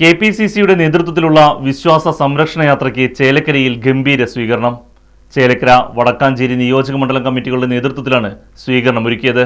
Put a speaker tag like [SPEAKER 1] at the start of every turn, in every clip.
[SPEAKER 1] K P C സിയുടെ നേതൃത്വത്തിലുള്ള വിശ്വാസ സംരക്ഷണ യാത്രയ്ക്ക് ചേലക്കരയിൽ ഗംഭീര സ്വീകരണം. ചേലക്കര വടക്കാഞ്ചേരി നിയോജക മണ്ഡലം കമ്മിറ്റികളുടെ നേതൃത്വത്തിലാണ് സ്വീകരണം ഒരുക്കിയത്.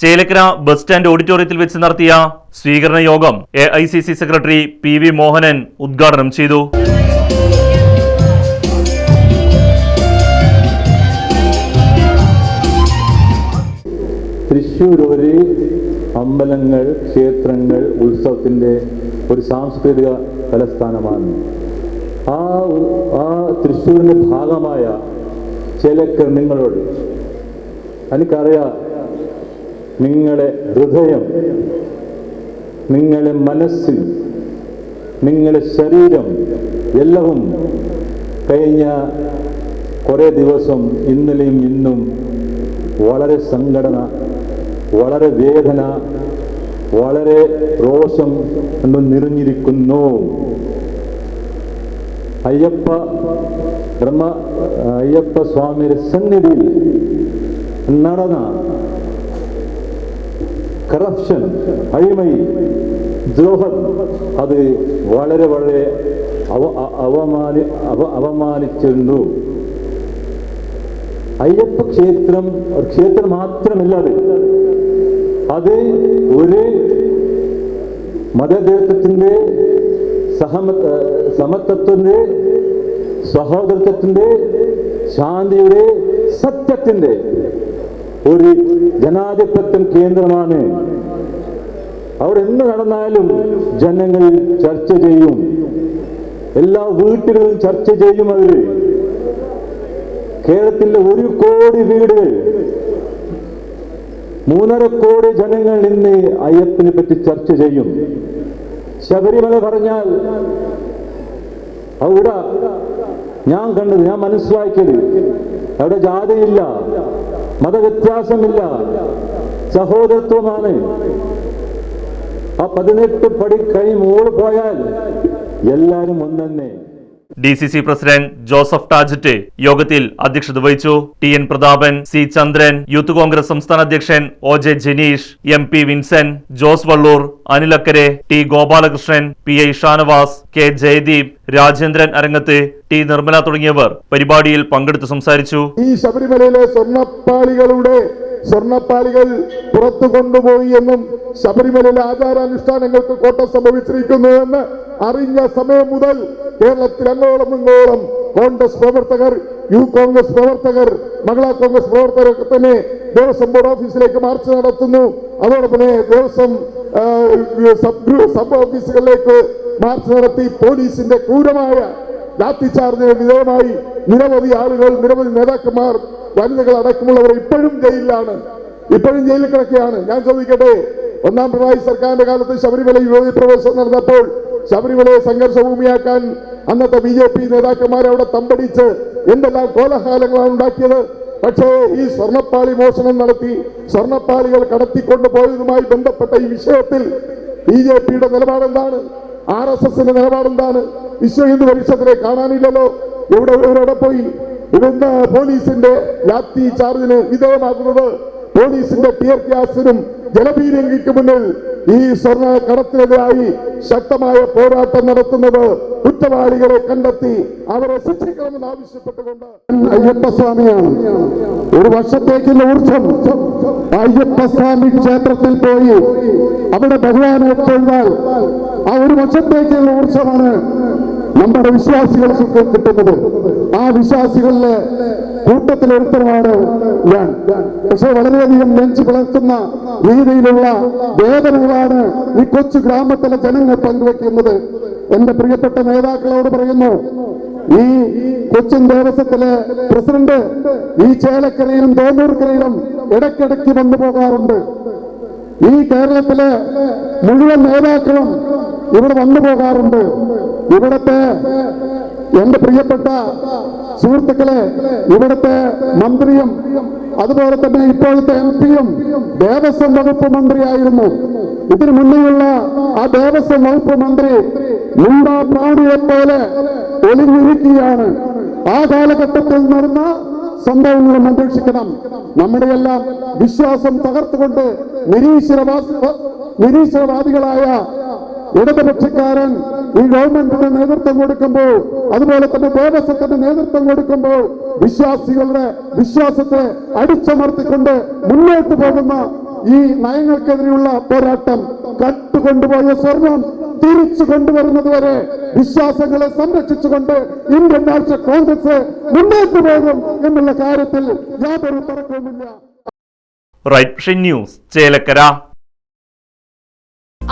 [SPEAKER 1] ചേലക്കര ബസ് സ്റ്റാൻഡ് ഓഡിറ്റോറിയത്തിൽ വെച്ച് നടത്തിയ സ്വീകരണ യോഗം A I C C secretary P V Mohanan ഉദ്ഘാടനം ചെയ്തു.
[SPEAKER 2] തൃശ്ശൂർ ഒരു അമ്പലങ്ങൾ ക്ഷേത്രങ്ങൾ ഉത്സവത്തിന്റെ ഒരു സാംസ്കൃതിക തലസ്ഥാനമാണ്. ആ ആ തൃശ്ശൂരിന്റെ ഭാഗമായ ചില നിങ്ങളോട് എനിക്കറിയാം നിങ്ങളെ ഹൃദയം നിങ്ങളെ മനസ്സിൽ നിങ്ങളെ ശരീരം എല്ലാം കഴിഞ്ഞ കുറേ ദിവസം ഇന്നലെയും ഇന്നും വളരെ സംഘടന വളരെ വേദന വളരെ രോഷം എന്ന് നിറഞ്ഞിരിക്കുന്നു. അയ്യപ്പ ബ്രഹ്മ അയ്യപ്പ സ്വാമിയുടെ സന്നിധിയിൽ നടന്ന കറപ്ഷൻ അഴിമതി ദ്രോഹം അത് വളരെ വളരെ അവ അ- അവമാനി അവ അവമാനിച്ചിരുന്നു അയ്യപ്പ ക്ഷേത്രം ഒരു ക്ഷേത്രം മാത്രമല്ല അത് അത് ഒരു മതദേവത്വത്തിൻ്റെ സഹമ സമത്വത്തിൻ്റെ സഹോദരത്വത്തിൻ്റെ ശാന്തിയുടെ സത്യത്തിൻ്റെ ഒരു ജനാധിപത്യം കേന്ദ്രമാണ്. അവിടെ എന്ത് നടന്നാലും ജനങ്ങൾ ചർച്ച ചെയ്യും. എല്ലാ വീട്ടിലും ചർച്ച ചെയ്യും അവർ. കേരളത്തിലെ ഒരു കോടി വീട്. മൂന്നര കോടി ജനങ്ങൾ ഇന്ന് അയ്യപ്പനെ പറ്റി ചർച്ച ചെയ്യും. ശബരിമല പറഞ്ഞാൽ അവിടെ ഞാൻ കണ്ടത് ഞാൻ മനസ്സിലാക്കിയത് അവിടെ ജാതിയില്ല മതവ്യത്യാസമില്ല. സഹോദരത്വമാണ്. ആ പതിനെട്ട് പടി കൈ മോൾ പോയാൽ എല്ലാവരും ഒന്നെ
[SPEAKER 1] D C C president Joseph Tajet യോഗത്തിൽ അധ്യക്ഷത വഹിച്ചു. T N Prathapan C Chandran Youth Congress സംസ്ഥാന അധ്യക്ഷൻ O J Janeesh M P Vincent Jose Vallur അനിലക്കരെ T Gopalakrishnan P I Shanavas K Jayadeep Rajendran Arangath T Nirmala തുടങ്ങിയവർ പരിപാടിയിൽ പങ്കെടുത്ത് സംസാരിച്ചു.
[SPEAKER 3] ഈ ശബരിമലയിലെ സ്വർണപ്പാളികളുടെ സ്വർണപ്പാളികൾ പുറത്തു കൊണ്ടുപോയി എന്നും ശബരിമലയിലെ ആചാരാനുഷ്ഠാനങ്ങൾക്ക് കോട്ടം സംഭവിച്ചിരിക്കുന്നു എന്ന് അറിഞ്ഞ സമയം മുതൽ കേരളത്തിൽ അങ്ങോളം ഇങ്ങോളം കോൺഗ്രസ് പ്രവർത്തകർ യു കോൺഗ്രസ് പ്രവർത്തകർ മഹിളാ കോൺഗ്രസ് പ്രവർത്തകരൊക്കെ തന്നെ ദേവസ്വം ബോർഡ് ഓഫീസിലേക്ക് മാർച്ച് നടത്തുന്നു. അതോടൊപ്പം ദേവസ്വം സബ് സബ് ഓഫീസുകളിലേക്ക് മാർച്ച് നടത്തി പോലീസിന്റെ ക്രൂരമായ ലാത്തിച്ചാർജിന് വിധേയമായി നിരവധി ആളുകൾ നിരവധി നേതാക്കന്മാർ വനിതകൾ അടക്കമുള്ളവർ ഇപ്പോഴും ജയിലിലാണ്. ഇപ്പോഴും ജയിലിൽ കിടക്കുകയാണ്. ഞാൻ ചോദിക്കട്ടെ ഒന്നാം പിണറായി സർക്കാരിന്റെ കാലത്ത് ശബരിമല യുവതി പ്രവേശനം നടന്നപ്പോൾ ശബരിമലയെ സംഘർഷ ഭൂമിയാക്കാൻ അന്നത്തെ ബി ജെ പി നേതാക്കന്മാരെ അവിടെ തമ്പടിച്ച് എന്തെല്ലാം കോലാഹലങ്ങളാണ് ഉണ്ടാക്കിയത്? പക്ഷേ ഈ സ്വർണപ്പാളി മോഷണം നടത്തി സ്വർണപ്പാളികൾ കടത്തിക്കൊണ്ടു പോയതുമായി ബന്ധപ്പെട്ട ഈ വിഷയത്തിൽ ബി ജെ പിയുടെ നിലപാടെന്താണ്? ആർ എസ് എസിന്റെ നിലപാടെന്താണ്? വിശ്വ ഹിന്ദു പരിഷത്തിനെ കാണാനില്ലല്ലോ. എവിടെ എവിടെ പോയി? ഇവിടുന്ന് പോലീസിന്റെ ലാത്തി ചാർജിന് വിധേയമാകുന്നത്? പോലീസിന്റെ ടിയർ ഗ്യാസിനും ജലപീരങ്കിക്ക് മുന്നിൽ
[SPEAKER 4] ഈ സ്വർണ കടത്തിനെതിരായി ശക്തമായ പോരാട്ടം നടത്തുന്നത് കുറ്റവാളികളെ കണ്ടെത്തി അവരെ ശിക്ഷിക്കണമെന്ന് ആവശ്യപ്പെട്ടുകൊണ്ട് അയ്യപ്പസ്വാമിയാണ്. ഒരു വർഷത്തേക്കുള്ള ഊർജം അയ്യപ്പസ്വാമി ക്ഷേത്രത്തിൽ പോയി അവിടെ ഭഗവാനെ തൊഴുതാൽ ആ ഒരു വർഷത്തേക്കുള്ള ഊർജമാണ് നമ്മുടെ വിശ്വാസികൾക്ക് കിട്ടുന്നത്. ആ വിശ്വാസികളിലെ കൂട്ടത്തിലൊരുത്തരമാണ് ഞാൻ. പക്ഷെ വളരെയധികം നെഞ്ചു പിളർക്കുന്ന രീതിയിലുള്ള വേദനകളാണ് ഈ കൊച്ചു ഗ്രാമത്തിലെ ജനങ്ങൾ പങ്കുവെക്കുന്നത്. എന്റെ പ്രിയപ്പെട്ട നേതാക്കളോട് പറയുന്നു ഈ കൊച്ചിൻ ദേവസ്വത്തിലെ പ്രസിഡന്റ് ഈ ചേലക്കരയിലും തോന്നൂർക്കരയിലും ഇടയ്ക്കിടയ്ക്ക് വന്നു പോകാറുണ്ട്. ഈ കേരളത്തിലെ മുഴുവൻ നേതാക്കളും ഇവിടെ വന്നു പോകാറുണ്ട്. ഇവിടത്തെ എന്റെ പ്രിയപ്പെട്ട സുഹൃത്തുക്കളെ ഇവിടുത്തെ മന്ത്രിയും അതുപോലെ തന്നെ ഇപ്പോഴത്തെ എം പിയും ദേവസ്വം വകുപ്പ് മന്ത്രിയായിരുന്നു. ഇതിനു മുന്നേയുള്ള ആ ദേവസ്വം വകുപ്പ് മന്ത്രി മുണ്ടാ പ്രാണിയെ പോലെ ഒളിഞ്ഞിരിക്കുകയാണ്. ആ കാലഘട്ടത്തിൽ നടന്ന സംഭവങ്ങളും അന്വേഷിക്കണം. നമ്മുടെയെല്ലാം വിശ്വാസം തകർത്തുകൊണ്ട് നിരീശ്വരവാസ നിരീശ്വരവാദികളായ ഇടതുപക്ഷക്കാരൻ ഈ ഗവൺമെന്റിന് നേതൃത്വം കൊടുക്കുമ്പോൾ അതുപോലെ തന്നെ ദേവസ്വത്തിന് നേതൃത്വം കൊടുക്കുമ്പോൾ വിശ്വാസികളുടെ വിശ്വാസത്തെ അടിച്ചമർത്തിക്കൊണ്ട് മുന്നോട്ട് പോകുന്ന ഈ നയങ്ങൾക്കെതിരെയുള്ള പോരാട്ടം കട്ടുകൊണ്ടുപോയ സ്വർണം തിരിച്ചു കൊണ്ടുവരുന്നത് വരെ വിശ്വാസങ്ങളെ സംരക്ഷിച്ചുകൊണ്ട് ഇന്ത്യൻ നാഷണൽ കോൺഗ്രസ് മുന്നോട്ട് പോകും എന്നുള്ള കാര്യത്തിൽ യാതൊരു തർക്കവുമില്ല.
[SPEAKER 1] Right news Chelakkara.